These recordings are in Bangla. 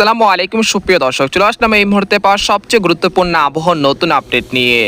আসসালামু আলাইকুম, সুপ্রিয় দর্শক, চলে আসলাম এই মুহূর্তে পাওয়া সবচেয়ে গুরুত্বপূর্ণ আবহাওয়ার নতুন আপডেট নিয়ে।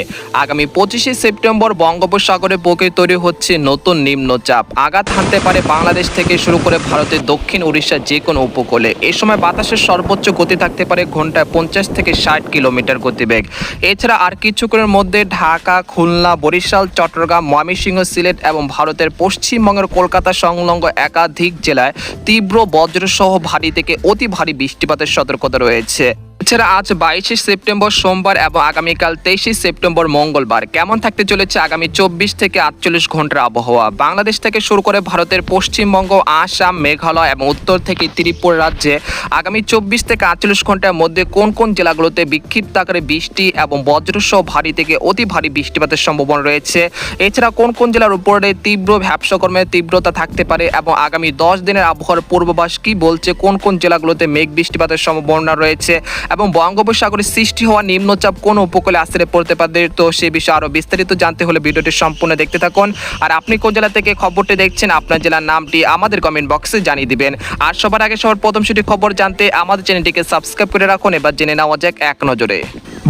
আগামী পঁচিশে সেপ্টেম্বর বঙ্গোপসাগরে বুকে তৈরি হচ্ছে নতুন নিম্নচাপ। আঘাত হানতে পারে বাংলাদেশ থেকে শুরু করে ভারতের দক্ষিণ উড়িষ্যার যে কোনো উপকূলে। এই সময় বাতাসের সর্বোচ্চ গতি থাকতে পারে ঘন্টায় পঞ্চাশ থেকে ষাট কিলোমিটার গতিবেগ। এছাড়া আর কিছুক্ষণের মধ্যে ঢাকা, খুলনা, বরিশাল, চট্টগ্রাম, ময়মনসিংহ, সিলেট এবং ভারতের পশ্চিমবঙ্গের কলকাতা সংলগ্ন একাধিক জেলায় তীব্র বজ্রসহ ভারী থেকে অতি ভারী বৃষ্টিপাতের সতর্কতা রয়েছে। এছাড়া আজ বাইশে সেপ্টেম্বর সোমবার এবং আগামীকাল তেইশে সেপ্টেম্বর মঙ্গলবার। কেমন থাকতে চলেছে আগামী চব্বিশ থেকে আটচল্লিশ ঘণ্টার আবহাওয়া? বাংলাদেশ থেকে শুরু করে ভারতের পশ্চিমবঙ্গ, আসাম, মেঘালয় এবং উত্তর থেকে ত্রিপুরা রাজ্যে আগামী চব্বিশ থেকে আটচল্লিশ ঘণ্টার মধ্যে কোন কোন জেলাগুলোতে বিক্ষিপ্ত আকারে বৃষ্টি এবং বজ্রসহ ভারী থেকে অতি ভারী বৃষ্টিপাতের সম্ভাবনা রয়েছে? এছাড়া কোন কোন জেলার উপরে তীব্র ব্যবসাকর্মের তীব্রতা থাকতে পারে এবং আগামী দশ দিনের আবহাওয়ার পূর্বাভাস কি বলছে? কোন কোন জেলাগুলোতে মেঘ বৃষ্টিপাতের সম্ভাবনা রয়েছে? এবং বঙ্গোপসাগরে সৃষ্টি হওয়া নিম্নচাপ কোন উপকূলে আশ্রে পড়তে পারে? তো সে বিষয়ে আরও বিস্তারিত জানতে হলে ভিডিওটি সম্পূর্ণ দেখতে থাকুন। আর আপনি কোন জেলা থেকে খবরটি দেখছেন, আপনার জেলার নামটি আমাদের কমেন্ট বক্সে জানিয়ে দিবেন। আর সবার আগে সবার প্রথম সেটি খবর জানতে আমাদের চ্যানেলটিকে সাবস্ক্রাইব করে রাখুন, এবার জেনে নেওয়া যাক এক নজরে।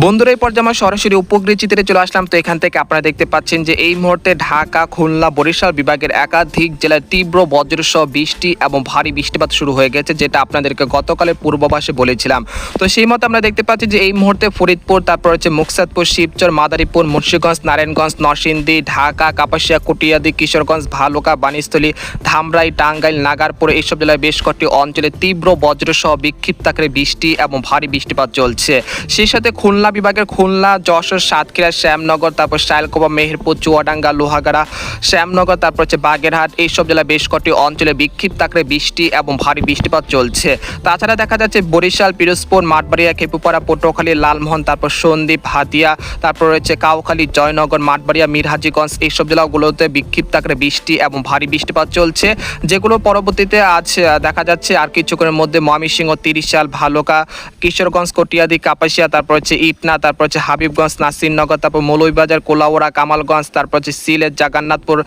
বন্ধুরা, এই পর্যায়ে আমরা সরাসরি উপগ্রহ চিত্রে চলে আসলাম। তো এখান থেকে আপনারা দেখতে পাচ্ছেন যে এই মুহূর্তে ঢাকা, খুলনা, বরিশাল বিভাগের একাধিক জেলায় তীব্র বজ্রসহ বৃষ্টি এবং ভারী বৃষ্টিপাত শুরু হয়ে গেছে, যেটা আপনাদেরকে গতকালের পূর্বাভাসে বলেছিলাম। তো সেই মতো আমরা দেখতে পাচ্ছি যে এই মুহূর্তে ফরিদপুর, তারপর হচ্ছে মুকসাদপুর, শিবচর, মাদারীপুর, মুন্সিগঞ্জ, নারায়ণগঞ্জ, নরসিংদী, ঢাকা, কাপাসিয়া, কুটিয়াদি, কিশোরগঞ্জ, ভালুকা বানিস্থলী ধামরাই, টাঙ্গাইল, নাগারপুর এইসব জেলায় বেশ কয়েকটি অঞ্চলে তীব্র বজ্রসহ বিক্ষিপ্ত আকারে বৃষ্টি এবং ভারী বৃষ্টিপাত চলছে। সেই সাথে খুলনা বিভাগের খুলনা, যশোর, সাতক্ষীরা, শ্যামনগর, তারপর শাইলকোবা মেহেরপুর, চুয়াডাঙ্গা, লোহাগাড়া, শ্যামনগর, তারপর হচ্ছে বাগেরহাট এইসব জেলায় বেশ কয়েকটি অঞ্চলে বিক্ষিপ্ত আকারে বৃষ্টি এবং ভারী বৃষ্টিপাত চলছে। তাছাড়া দেখা যাচ্ছে বরিশাল, পিরোজপুর মাঠবাড়িয়া খেপুপাড়া, পটুয়াখালী, লালমোহন, তারপর সন্দ্বীপ, হাতিয়া, তারপর রয়েছে কাউখালী, জয়নগর, মাঠবাড়িয়া, মিরহাজিগঞ্জ, এইসব জেলাগুলোতে বিক্ষিপ্ত আকারে বৃষ্টি এবং ভারী বৃষ্টিপাত চলছে, যেগুলো পরবর্তীতে আজ দেখা যাচ্ছে আর কিছুক্ষণের মধ্যে ময়মনসিংহ, তিরিশাল, ভালুকা, কিশোরগঞ্জ, কটিয়াদি, কাপাসিয়া, তারপর হচ্ছে ইটনা, তারপর হচ্ছে হাবিবগঞ্জ, নাসিরনগর, তারপর মৌলভীবাজার কোলাউড়া কামালগঞ্জ, তারপর হচ্ছে সিলেট, জাগান্নাথপুর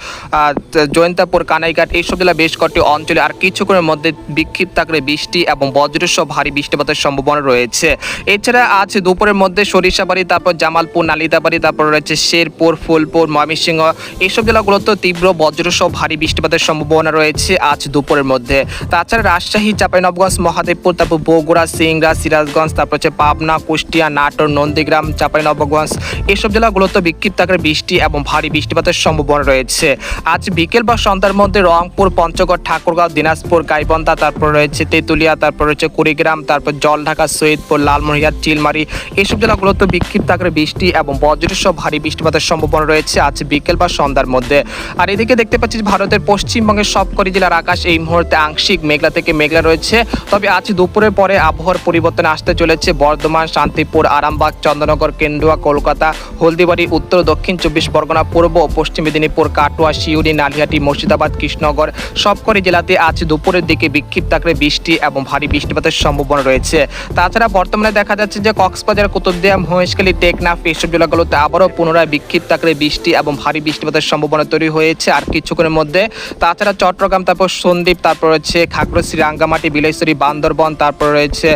জয়ন্তাপুর, কানাইঘাট, এইসব জেলা বেশ কয়েকটি অঞ্চলে আর কিছুক্ষণের মধ্যে বিক্ষিপ্ত আকারে বৃষ্টি এবং বজ্রসহ ভারী বৃষ্টিপাতের সম্ভাবনা রয়েছে। এছাড়া আজ দুপুরের মধ্যে সরিষাবাড়ি, তারপর জামালপুর নালিতাবাড়ি তারপর রয়েছে শেরপুর, ফুলপুর, ময়মনসিংহ এইসব জেলাগুলোতে তীব্র বজ্রসহ ভারী বৃষ্টিপাতের সম্ভাবনা রয়েছে আজ দুপুরের মধ্যে। তাছাড়া রাজশাহী, চাঁপাইনবগঞ্জ, মহাদেবপুর, তারপর বগুড়া সিংড়া সিরাজগঞ্জ, তারপর হচ্ছে পাবনা, কুষ্টিয়া, নাটোর, নন্দীগ্রাম, চাঁপাইনবগঞ্জ এইসব জেলাগুলোতে বিক্ষিপ্ত আকারে বৃষ্টি এবং ভারী বৃষ্টিপাতের সম্ভাবনা রয়েছে। আজ বিকেল বা সন্ধ্যার মধ্যে রংপুর, পঞ্চগড়, ঠাকুরগাঁও, দিনাজপুর, গাইবন্ধা, তারপর রয়েছে তেঁতুলিয়া, তারপর রয়েছে কুড়িগ্রাম, তারপর জলঢাকা, সৈয়দপুর লালমনিরহাট, চিলমারি এইসব জেলাগুলোতে বিক্ষিপ্ত আকারে বৃষ্টি এবং বজ্রসহ ভারী বৃষ্টিপাতের সম্ভাবনা রয়েছে আজ বিকেল বা সন্ধ্যার মধ্যে। আর এদিকে দেখতে পাচ্ছি ভারতের পশ্চিমবঙ্গের সবকটি জেলার আকাশ এই মুহূর্তে আংশিক মেঘলা থেকে মেঘলা রয়েছে। তবে আজ দুপুরের পরে আবহাওয়ার পরিবর্তন আসতে চলেছে। বর্ধমান, শান্তিপুর, আরামবাগ, চন্দ্রনগর, কেন্দুয়া, কলকাতা, হলদিবাড়ি, উত্তর, দক্ষিণ চব্বিশ পরগনা, পূর্ব পশ্চিম মেদিনীপুর, কাটোয়া শিউরি নালিহাটি, মুর্শিদাবাদ, কৃষ্ণনগর সবকটি জেলাতে আজ দুপুরের দিকে বিক্ষিপ্ত আকারে বৃষ্টি এবং ভারী বৃষ্টিপাতের সম্ভাবনা রয়েছে। তাছাড়া বর্তমানে দেখা যাচ্ছে যে কক্সবাজার, কুতুবদিয়া, মহেশখালী, টেকনাফ এইসব জেলাগুলোতে আবারও পুনরায় বিক্ষিপ্ত আকারে বৃষ্টি এবং ভারী বৃষ্টিপাতের সম্ভাবনা তৈরি হয়েছে। আর কিছুক্ষণের মধ্যে তাছাড়া চট্টগ্রাম, তারপর সন্দ্বীপ, তারপর রয়েছে খাগড়শ্রী রাঙ্গামাটি বিলাইছড়ি বান্দরবন, তারপর রয়েছে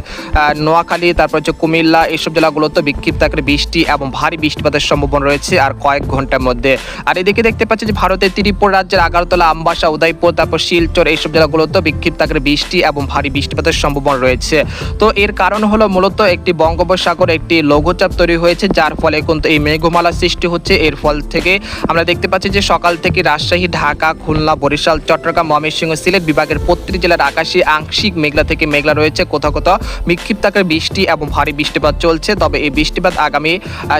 নোয়াখালী, তারপর হচ্ছে কুমিল্লা এইসব জেলাগুলোতে বিক্ষিপ্ত আকারে বৃষ্টি এবং ভারী বৃষ্টিপাতের সম্ভাবনা রয়েছে আর কয়েক ঘণ্টার মধ্যে। আর এদিকে দেখতে পাচ্ছি যে ভারতের ত্রিপুরা রাজ্যের আগারতলা, আমবাসা, উদয়পুর, তারপর শিলচর এইসব জেলাগুলোতে বিক্ষিপ্ত আকারে বৃষ্টি এবং ভারী বৃষ্টিপাতের সম্ভাবনা রয়েছে। তো এর কারণ হলো মূলত একটি বঙ্গোপসাগর একটি লঘুচাপ তৈরি হয়েছে, যার ফলে কিন্তু এই মেঘমালা সৃষ্টি হচ্ছে। এর ফল থেকে আমরা দেখতে পাচ্ছি যে সকাল থেকে রাজশাহী, ঢাকা, খুলনা, বরিশাল, চট্টগ্রাম, ময়মনসিংহ, সিলেট বিভাগের প্রতিটি জেলার আকাশে আংশিক মেঘলা থেকে মেঘলা রয়েছে। কোথাও কোথাও বিক্ষিপ্ত বৃষ্টি এবং ভারী বৃষ্টিপাত চলছে, তবে এই বৃষ্টিপাত আগামী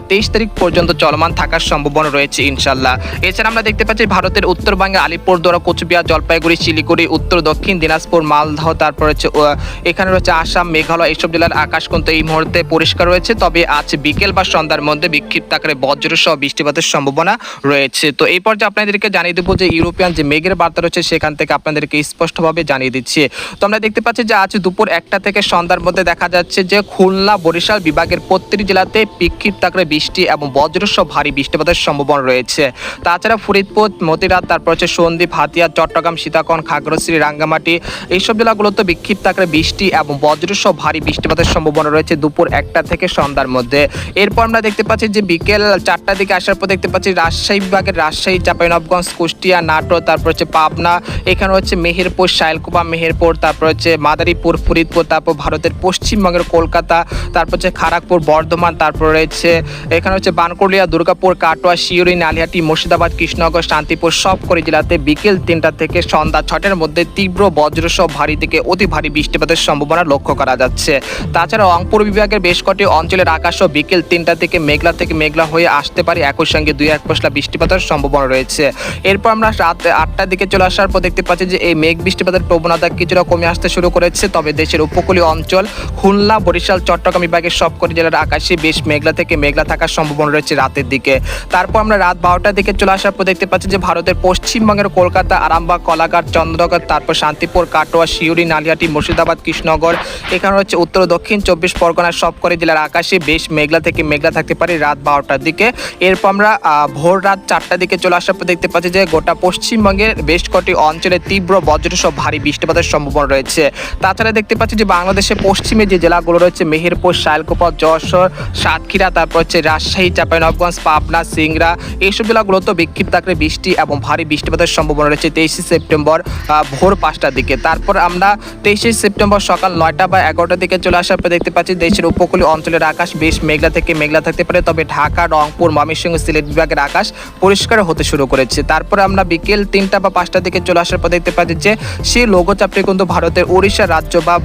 তেইশ তারিখ পর্যন্ত চলমান থাকার সম্ভাবনা রয়েছে ইনশাল্লাহ এছাড়া আমরা দেখতে পাচ্ছি ভারতের উত্তরবঙ্গে আলিপুরদুয়ার, কোচবিহার, জলপাইগুড়ি, শিলিগুড়ি, উত্তর দক্ষিণ, দিনাজপুর, মালদহ, তারপর হচ্ছে এখানে রয়েছে আসাম, মেঘালয় এইসব জেলার আকাশ কিন্তু এই মুহূর্তে পরিষ্কার রয়েছে। তবে আজ বিকেল বা সন্ধ্যার মধ্যে বিক্ষিপ্ত আকারে বজ্র সহ বৃষ্টিপাতের সম্ভাবনা রয়েছে। তো এই পর্যায়ে আপনাদেরকে জানিয়ে দেবো যে ইউরোপিয়ান যে মেঘের বার্তা রয়েছে, সেখান থেকে আপনাদেরকে স্পষ্টভাবে জানিয়ে দিচ্ছে। তো আমরা দেখতে পাচ্ছি যে আজ দুপুর একটা থেকে সন্ধ্যার মধ্যে দেখা যাচ্ছে যে খুলনা, বরিশাল বিভাগের প্রত্যেক জেলাতে বিক্ষিপ্ত আকারে বৃষ্টি এবং বজ্রসহ ভারী বৃষ্টিপাতের সম্ভাবনা রয়েছে। তাছাড়া ফরিদপুর মতিরাত তারপর হচ্ছে সন্দ্বীপ, হাতিয়া, চট্টগ্রাম, সীতাকন, খাগড়াছড়ি, রাঙ্গামাটি, এইসব জেলাগুলোতে বিক্ষিপ্ত আকারে বৃষ্টি এবং বজ্র বজ্রসহ ভারী বৃষ্টিপাতের সম্ভাবনা রয়েছে দুপুর একটা থেকে সন্ধ্যার মধ্যে। এরপর আমরা দেখতে পাচ্ছি যে বিকেল চারটার দিকে আসার পর দেখতে পাচ্ছি রাজশাহী বিভাগের রাজশাহী চাঁপাইনবগঞ্জ কুষ্টিয়া, নাটোর, তারপর হচ্ছে পাবনা, এখানে হচ্ছে মেহেরপুর, শাইলকুপা, মেহেরপুর, তারপর হচ্ছে মাদারীপুর, ফরিদপুর, তারপর ভারতের পশ্চিমবঙ্গের কলকাতা, তারপর হচ্ছে খড়গপুর বর্ধমান, তারপর রয়েছে এখানে হচ্ছে বানকুলিয়া দুর্গাপুর, কাটোয়া, শিউরি নালিহাটি মুর্শিদাবাদ, কৃষ্ণনগর, শান্তিপুর, সবকটি জেলাতে বিকেল তিনটা থেকে সন্ধ্যা ছটার মধ্যে তীব্র বজ্রসহ ভারী থেকে অতি ভারী বৃষ্টিপাতের সম্ভাবনা লক্ষ্য করা যাচ্ছে। তাছাড়া রংপুর বিভাগের বেশ কটি অঞ্চলের আকাশও বিকেল তিনটা থেকে মেঘলা থেকে মেঘলা হয়ে আসতে পারে। একই সঙ্গে দুই এক পশলা বৃষ্টিপাতের সম্ভাবনা রয়েছে। এরপর আমরা রাত আটটার দিকে চলে আসার পর দেখতে পাচ্ছি যে এই মেঘ বৃষ্টিপাতের প্রবণতা কিছুটা কমে আসতে শুরু করেছে। তবে দেশের উপকূলীয় অঞ্চল খুলনা, বরিশাল, চট্টগ্রাম বিভাগের সবকটি জেলার আকাশে বেশ মেঘলা থেকে মেঘলা থাকার সম্ভাবনা রয়েছে রাতের দিকে। তারপর আমরা রাত বারোটার দিকে চলে আসার পর দেখতে পাচ্ছি যে ভারতের পশ্চিমবঙ্গের কলকাতা, আরামবাগ, কলাঘাট, চন্দ্রনগর, তারপর শান্তিপুর, কাটোয়া শিউরি নালিয়াটি, মুর্শিদাবাদ, কৃষ্ণনগর, এখানে হচ্ছে উত্তর দক্ষিণ চব্বিশ পরগনার সবকটি জেলার আকাশে বেশ মেঘলা থেকে মেঘলা থাকতে পারে। রাত বারোটার দিকে। এরপর আমরা ভোর রাত চারটার দিকে চলে আসার পর দেখতে পাচ্ছি যে গোটা পশ্চিমবঙ্গের বেশ কটি অঞ্চলে তীব্র বজ্রসহ ভারী বৃষ্টিপাতের সম্ভাবনা রয়েছে। তাছাড়া দেখতে পাচ্ছি যে বাংলাদেশের পশ্চিমে যে জেলাগুলো রয়েছে, মেহেরপুর শায়লকোপা যশোর, সাতক্ষীরা, তারপর হচ্ছে রাজশাহী চাঁপাইনবগঞ্জ পাবনা, সিংড়া, এইসব জেলাগুলোতে বিক্ষিপ্ত আকারে বৃষ্টি এবং ভারী বৃষ্টিপাতের সম্ভাবনা রয়েছে তেইশে সেপ্টেম্বর ভোর পাঁচটার দিকে। তারপর আমরা তেইশে সেপ্টেম্বর সকাল নয়টা বা এগারোটার দিকে চলে আসার পর দেখতে পাচ্ছি দেশের উপকূলীয় অঞ্চলের আকাশ বেশ মেঘলা থেকে মেঘলা থাকতে পারে, তবে ঢাকা, রংপুর, ময়মনসিংহ, সিলেট বিভাগের আকাশ পরিষ্কার হতে শুরু করেছে। তারপর আমরা বিকেল তিনটা বা পাঁচটার দিকে চলে আসার পর দেখতে পাচ্ছি যে সেই লঘুচাপটি কিন্তু ভারতের ওড়িশা রাজ্য বা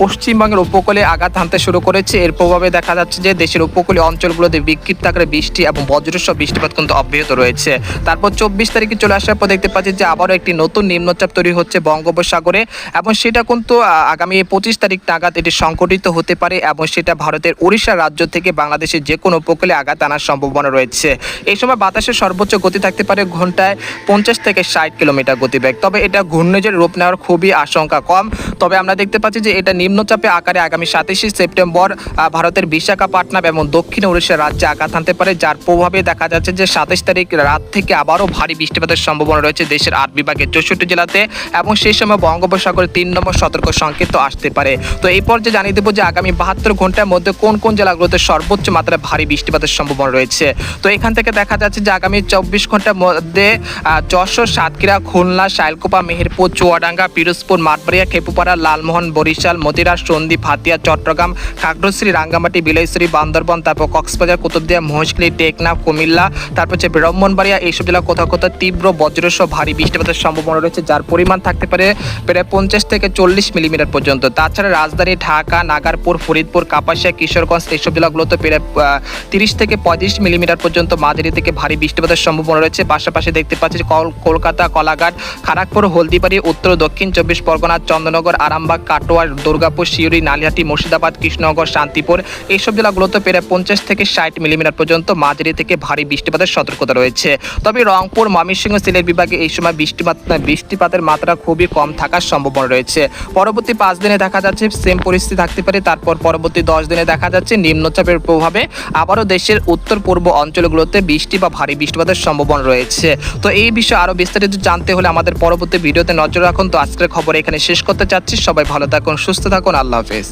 পশ্চিমবঙ্গের উপকূলে আঘাত হানতে শুরু করেছে। এর প্রভাবে দেখা যাচ্ছে যে দেশের উপকূলীয় অঞ্চলগুলোতে বিক্ষিপ্ত আকারে বৃষ্টি এবং বজ্রসহ বৃষ্টিপাত কিন্তু অব্যাহত রয়েছে। তারপর চব্বিশ তারিখে চলে আসার পর দেখতে পাচ্ছি যে আবারও একটি নতুন নিম্নচাপ তৈরি হচ্ছে বঙ্গোপসাগরে এবং সেটা কিন্তু আগামী পঁচিশ তারিখ নাগাদ এটি সংঘটিত হতে পারে এবং সেটা ভারতের ওড়িশা রাজ্য থেকে বাংলাদেশের যে কোনো উপকূলে আঘাত আনার সম্ভাবনা রয়েছে। এই সময় বাতাসের সর্বোচ্চ গতি থাকতে পারে ঘন্টায় পঞ্চাশ থেকে ষাট কিলোমিটার গতিবেগ। তবে এটা ঘূর্ণিঝড় রূপ নেওয়ার খুবই আশঙ্কা কম। তবে আমরা দেখতে পাচ্ছি যে এটা নিম্নচাপে আকারে আগামী সাতাশে সেপ্টেম্বর ভারতের বিশাখাপাটনাম এবং দক্ষিণ উড়িষ্যা রাজ্যে আঘাত আনতে পারে, যার প্রভাবে দেখা যাচ্ছে যে সাতাশ তারিখ রাত থেকে আবারও ভারী বৃষ্টিপাতের সম্ভাবনা রয়েছে দেশের আট বিভাগের চৌষট্টি জেলাতে এবং সেই সময় বঙ্গোপসাগরে তিন নম্বর সতর্ক সংকেত আসতে পারে। তো এই পর্যায়ে জানিয়ে দেবো যে আগামী বাহাত্তর ঘণ্টার মধ্যে কোন কোন জেলাগুলোতে সর্বোচ্চ মাত্রায় ভারী বৃষ্টিপাতের সম্ভাবনা রয়েছে। তো এখান থেকে দেখা যাচ্ছে যে আগামী চব্বিশ ঘণ্টার মধ্যে যশোর, সাতক্ষীরা, খুলনা শাইলকোপা মেহেরপুর, চুয়াডাঙ্গা, পিরোজপুর, মাঠবাড়িয়া, খেপুপাড়া, লালমোহন, বরিশাল মতিরাজ সন্দ্বীপ, হাতিয়া, চট্টগ্রাম খাগড়শ্রী রাঙ্গামাটি বিলাইশ্রী বান্দরবন, তারপর কক্সবাজার, কুতুবদিয়া, মহেশখালী টেকনাফ কুমিল্লা, তারপর হচ্ছে ব্রাহ্মণবাড়িয়া, এইসব জেলা কোথাও কোথাও তীব্র বজ্রসহ ভারী বৃষ্টিপাতের সম্ভাবনা রয়েছে, যার পরিমাণ থাকতে পারে প্রায় পঞ্চাশ থেকে চল্লিশ মিলিমিটার পর্যন্ত। তাছাড়া রাজধানী ঢাকা নাগারপুর, ফরিদপুর, কাপাসিয়া, কিশোরগঞ্জ এইসব জেলাগুলোতে প্রায় তিরিশ থেকে পঁয়ত্রিশ মিলিমিটার পর্যন্ত মাঝারি থেকে ভারী বৃষ্টিপাতের সম্ভাবনা রয়েছে। পাশাপাশি দেখতে পাচ্ছি কল- কলকাতা, কলাঘাট খড়গপুর হলদিবাড়ি, উত্তর, দক্ষিণ চব্বিশ পরগনা, চন্দ্রনগর, আরামবাগ, কাটোয়া, দুর্গাপুর শিউরি নালিহাটি, মুর্শিদাবাদ, কৃষ্ণনগর, শান্তিপুর এইসব জেলাগুলোতে প্রায় পঞ্চাশ থেকে ষাট মিলিমিটার পর্যন্ত মাঝারি থেকে ভারী বৃষ্টিপাতের সতর্কতা রয়েছে। তবে রংপুর, ময়মনসিংহ, সিলেট বিভাগে এই সময় বৃষ্টিপাত বৃষ্টিপাতের মাত্রা খুবই কম থাকার সম্ভাবনা রয়েছে। পরবর্তী পাঁচ দিনে দেখা যাচ্ছে সেম পরিস্থিতি থাকতে পারে। তারপর পরবর্তী দশ দিনে দেখা যাচ্ছে নিম্নচাপের প্রভাবে আবারও দেশের উত্তর পূর্ব অঞ্চলগুলোতে বৃষ্টি বা ভারী বৃষ্টিপাতের সম্ভাবনা রয়েছে। তো এই বিষয়ে আরও বিস্তারিত জানতে হলে আমাদের পরবর্তী ভিডিওতে নজর রাখুন। তো আজকের খবর এখানে শেষ করতে চাচ্ছি। সবাই ভালো থাকুন, সুস্থ থাকুন। আল্লাহ হাফেজ।